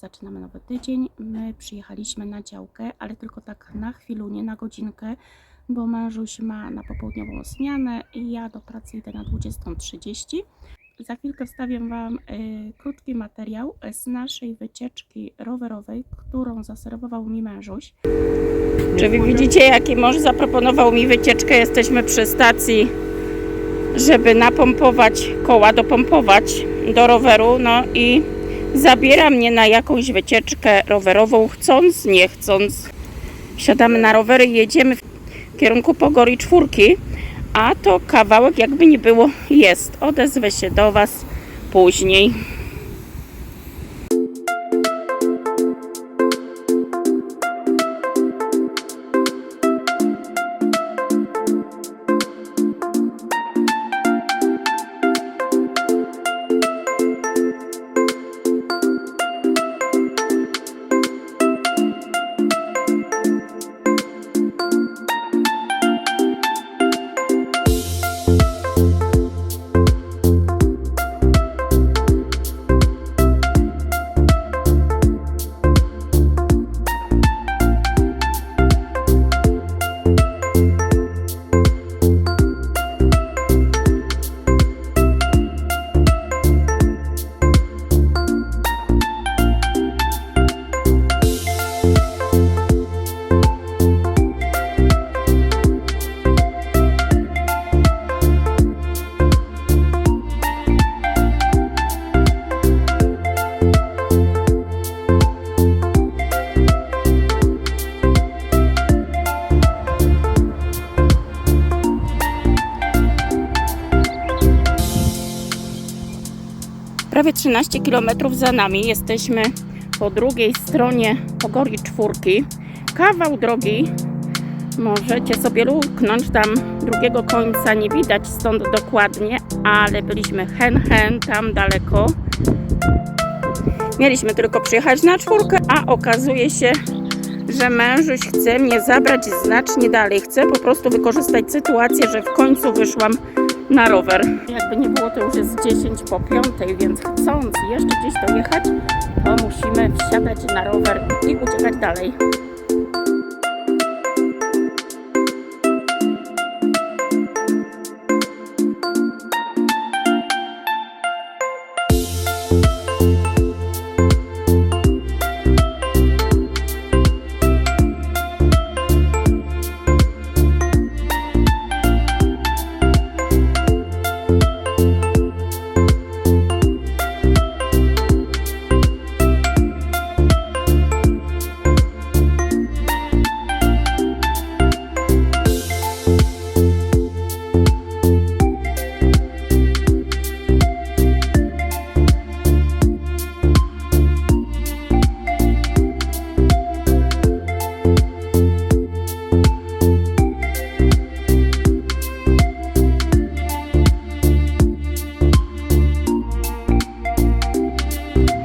zaczynamy nowy tydzień. My przyjechaliśmy na działkę, ale tylko tak na chwilę, na godzinkę, bo mężuś ma na popołudniową zmianę i ja do pracy idę na 20.30. I za chwilkę wstawię Wam y, krótki materiał z naszej wycieczki rowerowej, którą zaserwował mi mężuś. Czy Wy widzicie, jaki mąż zaproponował mi wycieczkę? Jesteśmy przy stacji żeby napompować koła, dopompować do roweru, no i zabiera mnie na jakąś wycieczkę rowerową, chcąc, nie chcąc. Siadamy na rowery i jedziemy w kierunku Pogori Czwórki, a to kawałek jakby nie było jest. Odezwę się do Was później. 13 km za nami. Jesteśmy po drugiej stronie Pogori Czwórki. Kawał drogi. Możecie sobie luknąć tam drugiego końca nie widać stąd dokładnie, ale byliśmy hen hen tam daleko. Mieliśmy tylko przyjechać na czwórkę, a okazuje się, że mężuś chce mnie zabrać znacznie dalej. Chce po prostu wykorzystać sytuację, że w końcu wyszłam na rower. Jakby nie było, to już jest 10 po 5, więc chcąc jeszcze gdzieś dojechać, to musimy wsiadać na rower i uciekać dalej.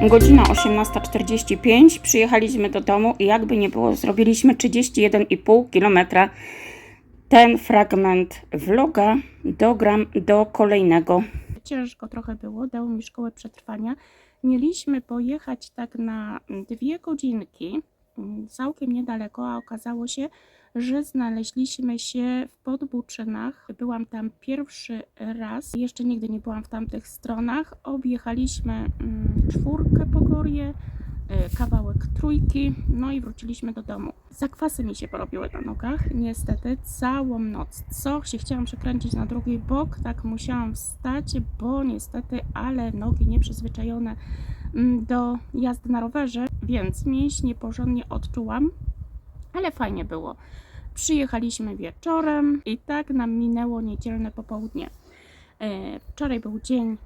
Godzina 18.45, przyjechaliśmy do domu i jakby nie było, zrobiliśmy 31,5 km. Ten fragment vloga dogram do kolejnego. Ciężko trochę było, dało mi szkołę przetrwania. Mieliśmy pojechać tak na dwie godzinki, mm, całkiem niedaleko, a okazało się, że znaleźliśmy się w Podbuczynach. Byłam tam pierwszy raz, jeszcze nigdy nie byłam w tamtych stronach. Objechaliśmy mm, czwórkę Pogorię, y, kawałek trójki, no i wróciliśmy do domu. Zakwasy mi się porobiły na nogach, niestety całą noc. Co się chciałam przekręcić na drugi bok, tak musiałam wstać, bo niestety, ale nogi nieprzyzwyczajone mm, do jazdy na rowerze, więc mięśnie porządnie odczułam, ale fajnie było. Przyjechaliśmy wieczorem i tak nam minęło niedzielne popołudnie. E, Wczoraj był dzień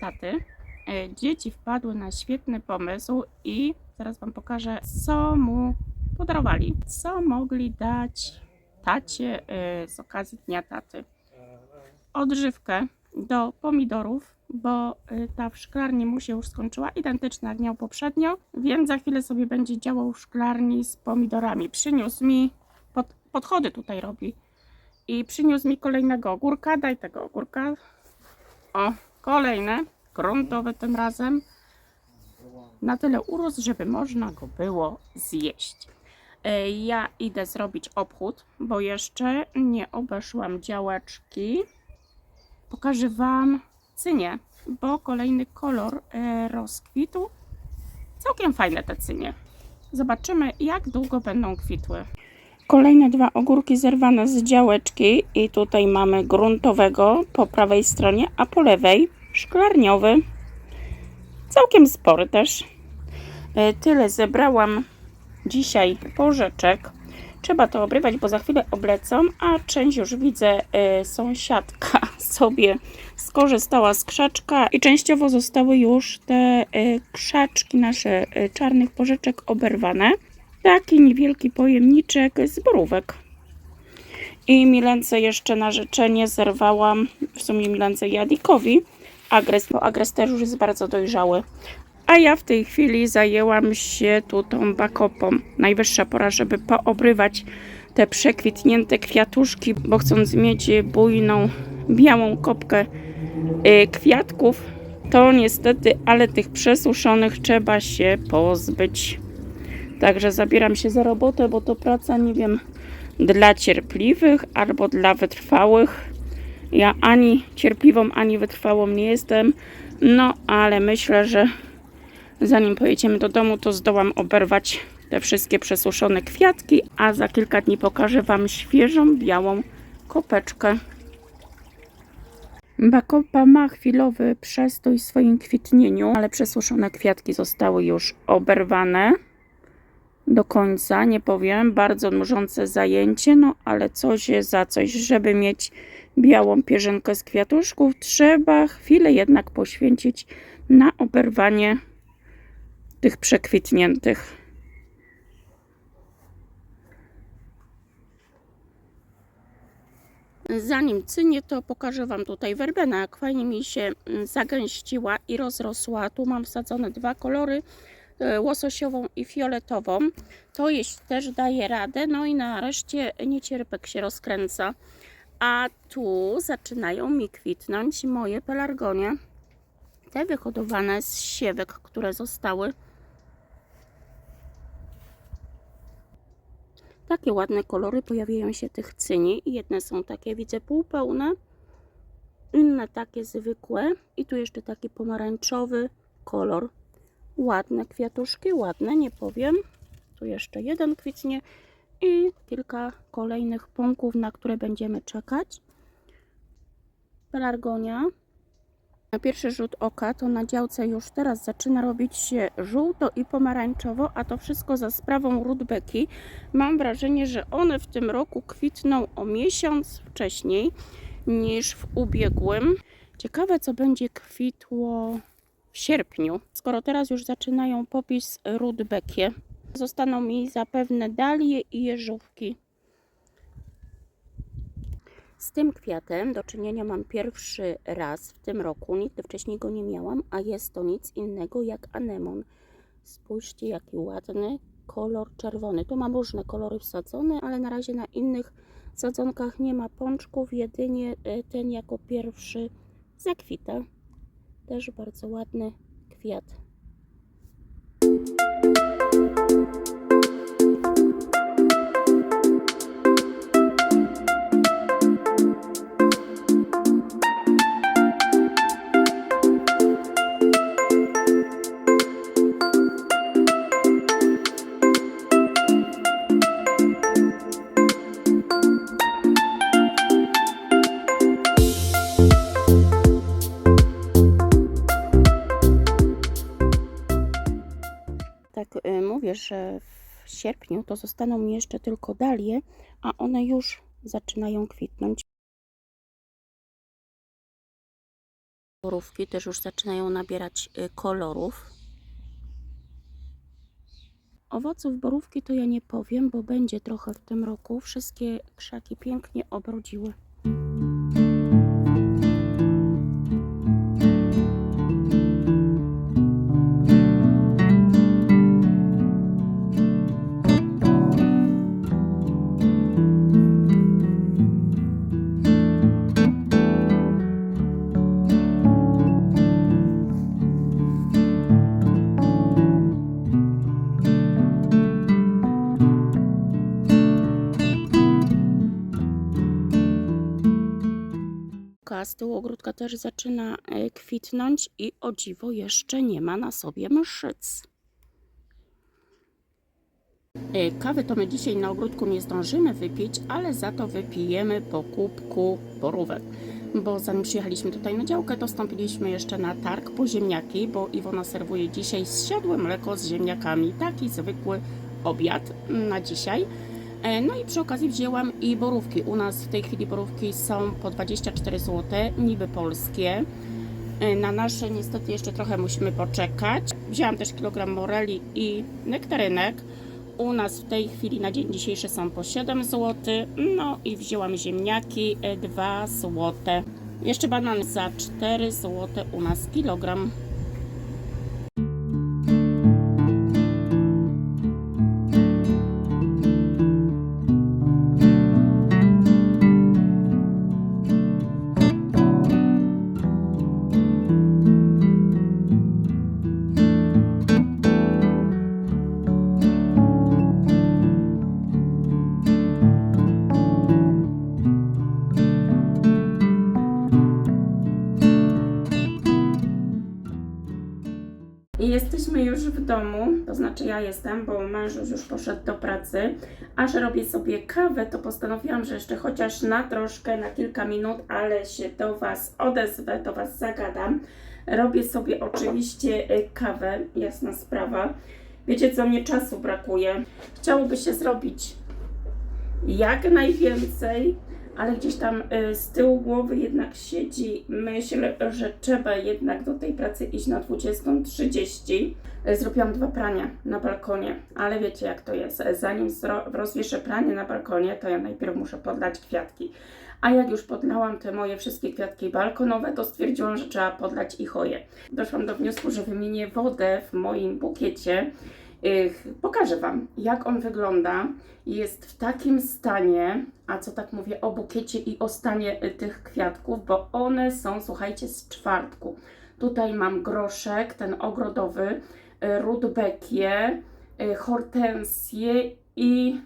taty. E, Dzieci wpadły na świetny pomysł i zaraz Wam pokażę, co mu podarowali. Co mogli dać tacie e, z okazji Dnia Taty. Odżywkę do pomidorów, bo ta w szklarni mu się już skończyła, identyczna jak miał poprzednio, więc za chwilę sobie będzie działał w szklarni z pomidorami. Przyniósł mi, podchody tutaj robi i przyniósł mi kolejnego ogórka, daj tego ogórka. O, kolejne, gruntowe tym razem. na tyle urósł, żeby można go było zjeść. E, Ja idę zrobić obchód, bo jeszcze nie obeszłam działeczki. Pokażę Wam cynię, bo kolejny kolor e, rozkwitł. Całkiem fajne te cynie. Zobaczymy, jak długo będą kwitły. Kolejne dwa ogórki zerwane z działeczki i tutaj mamy gruntowego po prawej stronie, a po lewej szklarniowy. Całkiem spory też. E, Tyle zebrałam dzisiaj porzeczek. Trzeba to obrywać, bo za chwilę oblecą, a część już widzę e, sąsiadka sobie skorzystała z krzaczka i częściowo zostały już te e, krzaczki nasze czarnych porzeczek oberwane. Taki niewielki pojemniczek z borówek. I Milence jeszcze na życzenie zerwałam, w sumie Milence Jadikowi, agres, bo agres też już jest bardzo dojrzały. A ja w tej chwili zajęłam się tu tą bakopą. Najwyższa pora, żeby poobrywać te przekwitnięte kwiatuszki, bo chcąc mieć bujną, białą kopkę y, kwiatków, to niestety, ale tych przesuszonych trzeba się pozbyć. Także zabieram się za robotę, bo to praca, nie wiem, dla cierpliwych albo dla wytrwałych. Ja ani cierpliwą, ani wytrwałą nie jestem. No, ale myślę, że zanim pojedziemy do domu, to zdołam oberwać te wszystkie przesuszone kwiatki, a za kilka dni pokażę Wam świeżą, białą kopeczkę. Bakopa ma chwilowy przestój w swoim kwitnieniu, ale przesuszone kwiatki zostały już oberwane do końca, nie powiem, bardzo nużące zajęcie, no ale coś jest za coś, żeby mieć białą pierzynkę z kwiatuszków, trzeba chwilę jednak poświęcić na oberwanie tych przekwitniętych. Zanim cynię, to pokażę Wam tutaj werbenę, jak fajnie mi się zagęściła i rozrosła. Tu mam wsadzone dwa kolory, łososiową i fioletową. To jeść też daje radę. No i nareszcie niecierpek się rozkręca. A tu zaczynają mi kwitnąć moje pelargonie. Te wyhodowane z siewek, które zostały. Takie ładne kolory pojawiają się tych cyni. Jedne są takie, widzę, półpełne, inne takie zwykłe i tu jeszcze taki pomarańczowy kolor. Ładne kwiatuszki, ładne, nie powiem. Tu jeszcze jeden kwitnie i kilka kolejnych pąków, na które będziemy czekać. Pelargonia. Na pierwszy rzut oka to na działce już teraz zaczyna robić się żółto i pomarańczowo, a to wszystko za sprawą rudbeki. Mam wrażenie, że one w tym roku kwitną o miesiąc wcześniej niż w ubiegłym. Ciekawe, co będzie kwitło w sierpniu, skoro teraz już zaczynają popis rudbekie. Zostaną mi zapewne dalie i jeżówki. Z tym kwiatem do czynienia mam pierwszy raz w tym roku. Nigdy wcześniej go nie miałam, a jest to nic innego jak anemon. Spójrzcie, jaki ładny kolor czerwony. Tu mam różne kolory wsadzone, ale na razie na innych sadzonkach nie ma pączków. Jedynie e, ten jako pierwszy zakwita. Też bardzo ładny kwiat. Y, mówię, że w sierpniu to zostaną mi jeszcze tylko dalie, a one już zaczynają kwitnąć. Borówki też już zaczynają nabierać y, kolorów. Owoców borówki to ja nie powiem, bo będzie trochę w tym roku. Wszystkie krzaki pięknie obrodziły. Z tyłu ogródka też zaczyna e, kwitnąć i o dziwo jeszcze nie ma na sobie mszyc. E, Kawy to my dzisiaj na ogródku nie zdążymy wypić, ale za to wypijemy po kubku borówek. Bo zanim przyjechaliśmy tutaj na działkę, to stąpiliśmy jeszcze na targ po ziemniaki, bo Iwona serwuje dzisiaj zsiadłe mleko z ziemniakami. Taki zwykły obiad na dzisiaj. E, No i przy okazji wzięłam i borówki. U nas w tej chwili borówki są po 24 zł, niby polskie. E, Na nasze niestety jeszcze trochę musimy poczekać. Wzięłam też kilogram moreli i nektarynek. U nas w tej chwili na dzień dzisiejszy są po 7 zł. No i wzięłam ziemniaki e, 2 zł. Jeszcze banan za 4 zł u nas kilogram. Znaczy ja jestem, bo mąż już poszedł do pracy, a że robię sobie kawę, to postanowiłam, że jeszcze chociaż na troszkę, na kilka minut, ale się do Was odezwę, do Was zagadam. Robię sobie oczywiście y, kawę, jasna sprawa. Wiecie co, mnie czasu brakuje. Chciałoby się zrobić jak najwięcej, ale gdzieś tam y, z tyłu głowy jednak siedzi myśl, że trzeba jednak do tej pracy iść na 20.30. Y, Zrobiłam dwa prania na balkonie, ale wiecie jak to jest. Zanim rozwieszę pranie na balkonie, to ja najpierw muszę podlać kwiatki. A jak już podlałam te moje wszystkie kwiatki balkonowe, to stwierdziłam, że trzeba podlać i choje. Doszłam do wniosku, że wymienię wodę w moim bukiecie. Pokażę Wam, jak on wygląda. Jest w takim stanie, a co tak mówię o bukiecie i o stanie y, tych kwiatków, bo one są, słuchajcie, z czwartku. Tutaj mam groszek, ten ogrodowy, y, rudbekie, y, hortensje i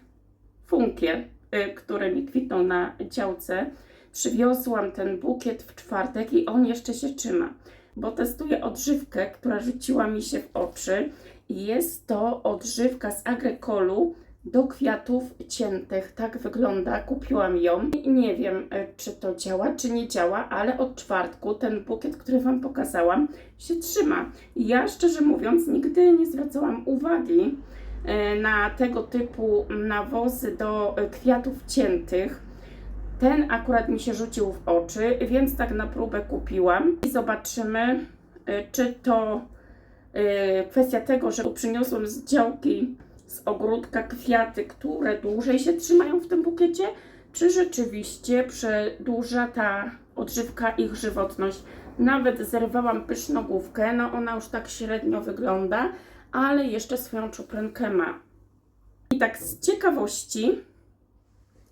funkie, które mi kwitną na działce. Przywiozłam ten bukiet w czwartek i on jeszcze się trzyma, bo testuję odżywkę, która rzuciła mi się w oczy. Jest to odżywka z agrykolu do kwiatów ciętych. Tak wygląda. Kupiłam ją. I nie wiem, e, czy to działa, czy nie działa, ale od czwartku ten bukiet, który Wam pokazałam, się trzyma. Ja szczerze mówiąc, nigdy nie zwracałam uwagi e, na tego typu nawozy do e, kwiatów ciętych. Ten akurat mi się rzucił w oczy, więc tak na próbę kupiłam i zobaczymy, czy to kwestia tego, że przyniosłam z działki, z ogródka kwiaty, które dłużej się trzymają w tym bukiecie, czy rzeczywiście przedłuża ta odżywka ich żywotność. Nawet zerwałam pysznogłówkę, no ona już tak średnio wygląda, ale jeszcze swoją czuprynkę ma. I tak z ciekawości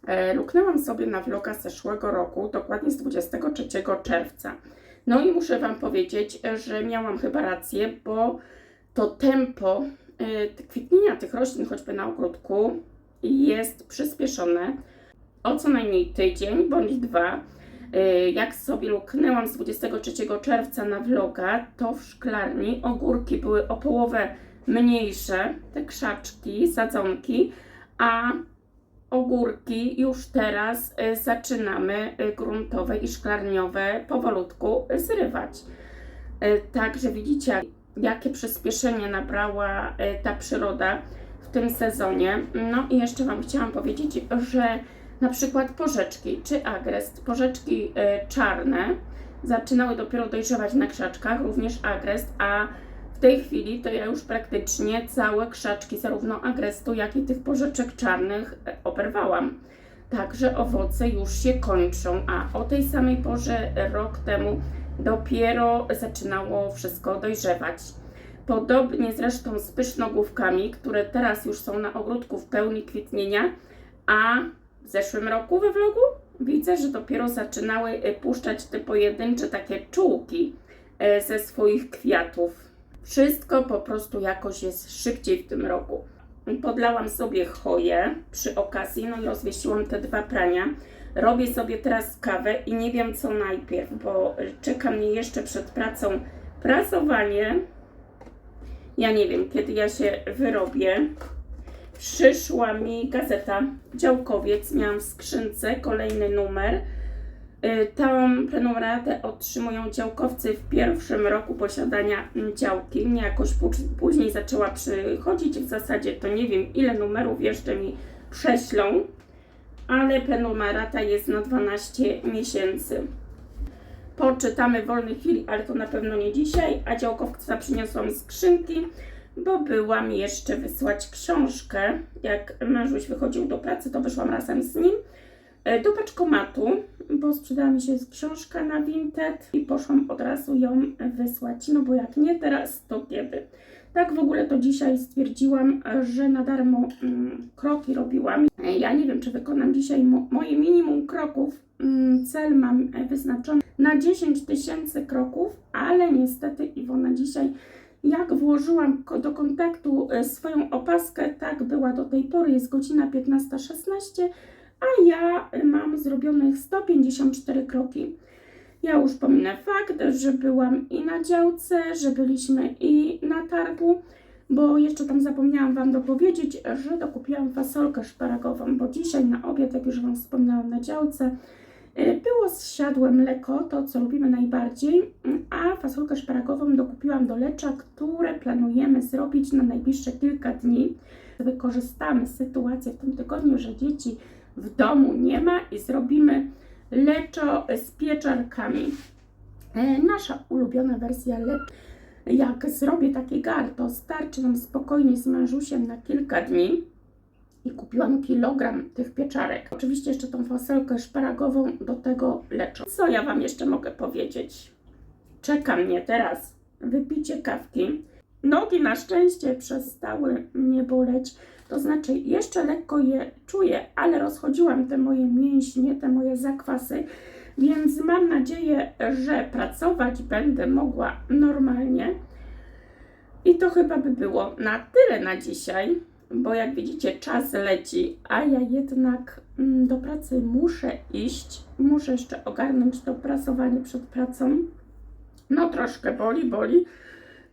e, luknęłam sobie na vloga zeszłego roku, dokładnie z 23 czerwca. No i muszę Wam powiedzieć, e, że miałam chyba rację, bo to tempo e, kwitnienia tych roślin, choćby na ogródku, jest przyspieszone o co najmniej tydzień bądź dwa. E, Jak sobie luknęłam z 23 czerwca na vloga, to w szklarni ogórki były o połowę mniejsze, te krzaczki, sadzonki, a ogórki już teraz e, zaczynamy e, gruntowe i szklarniowe powolutku zrywać. E, Także widzicie, jakie przyspieszenie nabrała ta przyroda w tym sezonie. No i jeszcze Wam chciałam powiedzieć, że na przykład porzeczki czy agrest, porzeczki czarne zaczynały dopiero dojrzewać na krzaczkach, również agrest, a w tej chwili to ja już praktycznie całe krzaczki zarówno agrestu, jak i tych porzeczek czarnych e, oberwałam. Także owoce już się kończą, a o tej samej porze rok temu dopiero zaczynało wszystko dojrzewać. Podobnie zresztą z pysznogłówkami, które teraz już są na ogródku w pełni kwitnienia, a w zeszłym roku we vlogu widzę, że dopiero zaczynały e, puszczać te pojedyncze takie czułki e, ze swoich kwiatów. Wszystko po prostu jakoś jest szybciej w tym roku. Podlałam sobie choję przy okazji, no i rozwiesiłam te dwa prania. Robię sobie teraz kawę i nie wiem co najpierw, bo czeka mnie jeszcze przed pracą prasowanie. Ja nie wiem, kiedy ja się wyrobię. Przyszła mi gazeta Działkowiec, miałam w skrzynce kolejny numer. Y, Tą prenumeratę otrzymują działkowcy w pierwszym roku posiadania działki. Mnie jakoś później zaczęła przychodzić, w zasadzie to nie wiem ile numerów jeszcze mi prześlą, ale prenumerata jest na 12 miesięcy. Poczytamy w wolnej chwili, ale to na pewno nie dzisiaj, a działkowca przyniosłam skrzynki, bo byłam jeszcze wysłać książkę. Jak mężuś wychodził do pracy, to wyszłam razem z nim do paczkomatu, bo sprzedała mi się książka na Vinted i poszłam od razu ją wysłać. No bo jak nie teraz, to kiedy? Tak w ogóle to dzisiaj stwierdziłam, że na darmo mm, kroki robiłam. E, Ja nie wiem, czy wykonam dzisiaj mo- moje minimum kroków. Mm, Cel mam e, wyznaczony na 10 tysięcy kroków, ale niestety Iwona dzisiaj jak włożyłam do kontaktu e, swoją opaskę, tak była do tej pory, jest godzina 15.16, a ja mam zrobionych 154 kroki. Ja już pominę fakt, że byłam i na działce, że byliśmy i na targu, bo jeszcze tam zapomniałam Wam dopowiedzieć, że dokupiłam fasolkę szparagową, bo dzisiaj na obiad, jak już Wam wspomniałam na działce, y, było zsiadłe mleko, to co lubimy najbardziej, a fasolkę szparagową dokupiłam do lecza, które planujemy zrobić na najbliższe kilka dni. Wykorzystamy sytuację w tym tygodniu, że dzieci w domu nie ma i zrobimy leczo z pieczarkami. E, Nasza ulubiona wersja lecz. Jak zrobię taki gar, to starczy nam spokojnie z mężusiem na kilka dni. I kupiłam kilogram tych pieczarek. Oczywiście jeszcze tą fasolkę szparagową do tego leczą. Co ja Wam jeszcze mogę powiedzieć? Czeka mnie teraz wypicie kawki. Nogi na szczęście przestały mnie boleć. To znaczy, jeszcze lekko je czuję, ale rozchodziłam te moje mięśnie, te moje zakwasy, więc mam nadzieję, że pracować będę mogła normalnie. I to chyba by było na tyle na dzisiaj, bo jak widzicie, czas leci, a ja jednak mm, do pracy muszę iść. Muszę jeszcze ogarnąć to prasowanie przed pracą. No, troszkę boli, boli.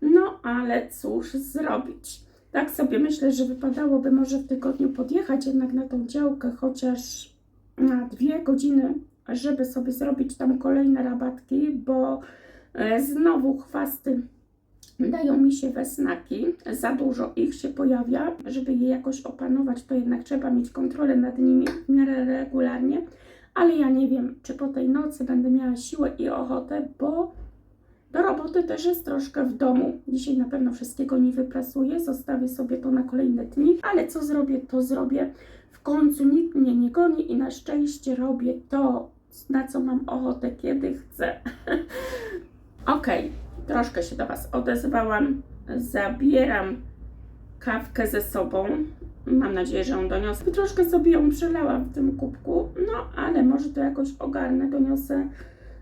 No, ale cóż zrobić. Tak sobie myślę, że wypadałoby może w tygodniu podjechać jednak na tą działkę, chociaż na dwie godziny, żeby sobie zrobić tam kolejne rabatki, bo e, znowu chwasty dają mi się we znaki. Za dużo ich się pojawia. Żeby je jakoś opanować, to jednak trzeba mieć kontrolę nad nimi w miarę regularnie. Ale ja nie wiem, czy po tej nocy będę miała siłę i ochotę, bo do roboty też jest troszkę w domu. Dzisiaj na pewno wszystkiego nie wyprasuję, zostawię sobie to na kolejne dni, ale co zrobię, to zrobię. W końcu nikt mnie nie goni i na szczęście robię to, na co mam ochotę, kiedy chcę. Okej, troszkę się do Was odezwałam. Zabieram kawkę ze sobą. Mam nadzieję, że ją doniosę. Troszkę sobie ją przelałam w tym kubku, no ale może to jakoś ogarnę, doniosę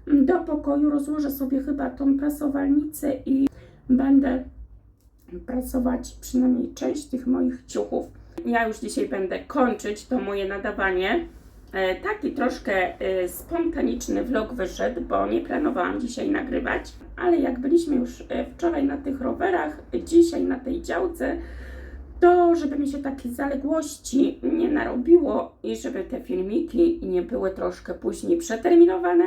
do pokoju, rozłożę sobie chyba tą prasowalnicę i będę prasować przynajmniej część tych moich ciuchów. Ja już dzisiaj będę kończyć to moje nadawanie. E, Taki troszkę e, spontaniczny vlog wyszedł, bo nie planowałam dzisiaj nagrywać, ale jak byliśmy już e, wczoraj na tych rowerach, dzisiaj na tej działce, to żeby mi się takie zaległości nie narobiło i żeby te filmiki nie były troszkę później przeterminowane,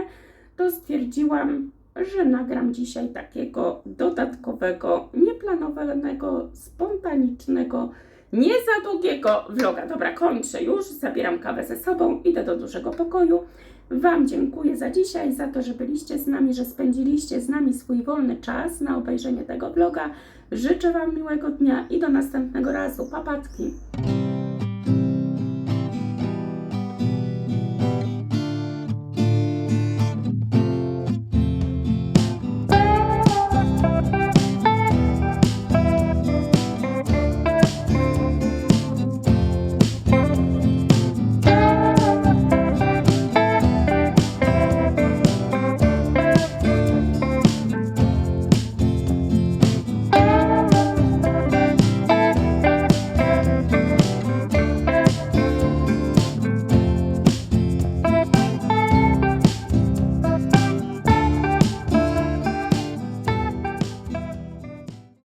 to stwierdziłam, że nagram dzisiaj takiego dodatkowego, nieplanowanego, spontanicznego, nie za długiego vloga. Dobra, kończę już, zabieram kawę ze sobą, idę do dużego pokoju. Wam dziękuję za dzisiaj, za to, że byliście z nami, że spędziliście z nami swój wolny czas na obejrzenie tego vloga. Życzę Wam miłego dnia i do następnego razu. Papatki!